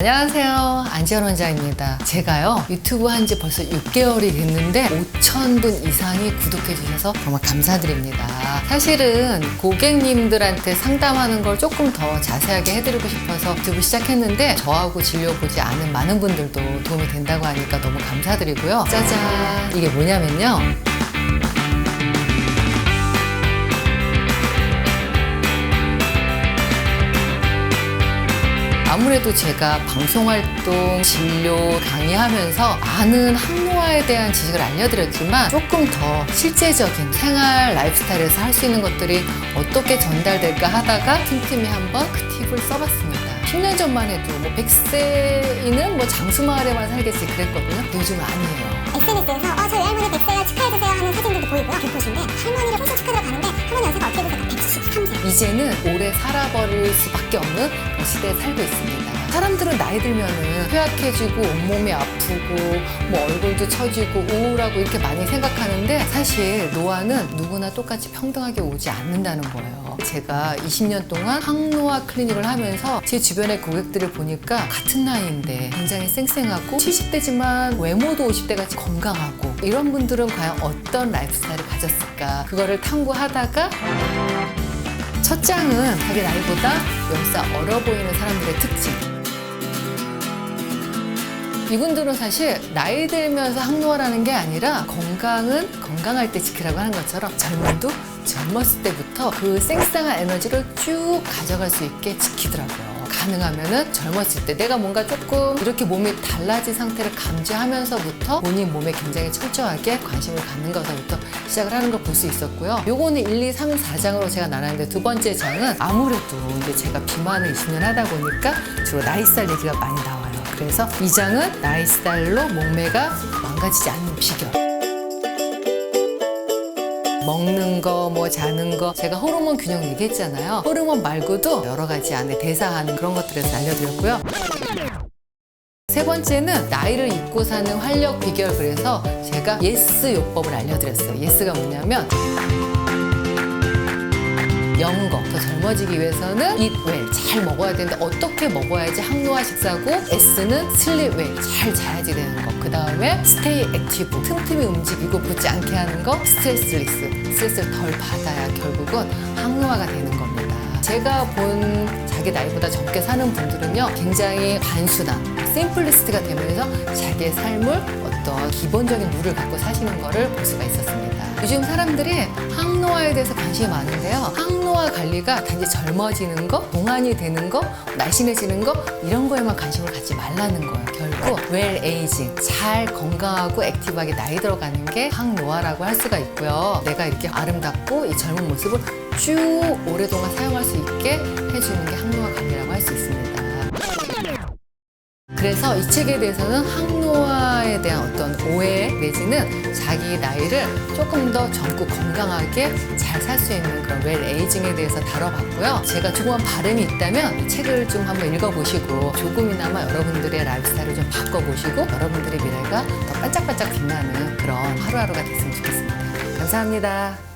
안녕하세요. 안지연 원장입니다. 제가요, 유튜브 한 지 벌써 6개월이 됐는데, 5,000분 이상이 구독해주셔서 정말 감사드립니다. 사실은 고객님들한테 상담하는 걸 조금 더 자세하게 해드리고 싶어서 유튜브 시작했는데, 저하고 진료 보지 않은 많은 분들도 도움이 된다고 하니까 너무 감사드리고요. 짜잔! 이게 뭐냐면요. 아무래도 제가 방송활동, 진료, 강의하면서 많은 항노화에 대한 지식을 알려드렸지만 조금 더 실제적인 생활 라이프스타일에서 할 수 있는 것들이 어떻게 전달될까 하다가 틈틈이 한번 그 팁을 써봤습니다. 10년 전만 해도 뭐 100세이는 뭐 장수마을에만 살겠지 그랬거든요. 요즘 아니에요. SNS에서 어, 저희 할머니 100세요 축하해주세요 하는 사진들도 보이고요. 교포신데 할머니를 생신 축하드려 가는데 할머니 연세가 어떻게 되세요? 173세. 이제는 오래 살아버릴 수밖에 없는 시대에 살고 있습니다. 사람들은 나이 들면은 쇠약해지고 온몸이 아프고 뭐 얼굴도 처지고 우울하고 이렇게 많이 생각하는데 사실 노화는 누구나 똑같이 평등하게 오지 않는다는 거예요. 제가 20년 동안 항노화 클리닉을 하면서 제 주변의 고객들을 보니까 같은 나이인데 굉장히 쌩쌩하고 70대지만 외모도 50대 같이 건강하고 이런 분들은 과연 어떤 라이프 스타일을 가졌을까 그거를 탐구하다가 첫 장은 자기 나이보다 10살 어려 보이는 사람들의 특징. 이분들은 사실 나이 들면서 항노화라는 게 아니라 건강은 건강할 때 지키라고 하는 것처럼 젊음도 젊었을 때부터 그 쌩쌩한 에너지를 쭉 가져갈 수 있게 지키더라고요. 가능하면은 젊었을 때 내가 뭔가 조금 이렇게 몸이 달라진 상태를 감지하면서부터 본인 몸에 굉장히 철저하게 관심을 갖는 것부터 시작을 하는 걸 볼 수 있었고요. 요거는 1, 2, 3, 4장으로 제가 나눴는데 두 번째 장은 아무래도 이제 제가 비만을 20년 하다 보니까 주로 나이살 얘기가 많이 나와요. 그래서 이 장은 나이살로 몸매가 망가지지 않는 비결. 먹는 거, 뭐 자는 거, 제가 호르몬 균형 얘기했잖아요. 호르몬 말고도 여러 가지 안에 대사하는 그런 것들에서 알려드렸고요. 세 번째는 나이를 잊고 사는 활력 비결 그래서 제가 예스 요법을 알려드렸어요. 예스가 뭐냐면 영거 더 젊어지기 위해서는 eat 잘 먹어야 되는데 어떻게 먹어야지 항노화 식사고 S는 well 잘 자야지 되는 거. 그 다음에 stay active 틈틈이 움직이고 붙지 않게 하는 거 스트레스 리스 스트레스를 덜 받아야 결국은 항노화가 되는 겁니다. 제가 본 자기 나이보다 적게 사는 분들은요 굉장히 단순한 심플리스트가 되면서 자기의 삶을 어떤 기본적인 룰을 갖고 사시는 거를 볼 수가 있었습니다. 요즘 사람들이 항노화에 대해서 관심이 많은데요. 항노화 관리가 단지 젊어지는 거, 동안이 되는 거, 날씬해지는 거 이런 거에만 관심을 갖지 말라는 거예요. 결국 웰 에이징, 잘 건강하고 액티브하게 나이 들어가는 게 항노화라고 할 수가 있고요. 내가 이렇게 아름답고 이 젊은 모습을 쭉 오랫동안 사용할 수 있게 해주는 게 항노화 관리라고 할 수 있습니다. 그래서 이 책에 대해서는 항노화에 대한 어떤 오해 내지는 자기 나이를 조금 더 젊고 건강하게 잘 살 수 있는 그런 웰 에이징에 대해서 다뤄봤고요. 제가 조그만 바람이 있다면 이 책을 좀 한번 읽어보시고 조금이나마 여러분들의 라이프스타일을 좀 바꿔보시고 여러분들의 미래가 더 반짝반짝 빛나는 그런 하루하루가 됐으면 좋겠습니다. 감사합니다.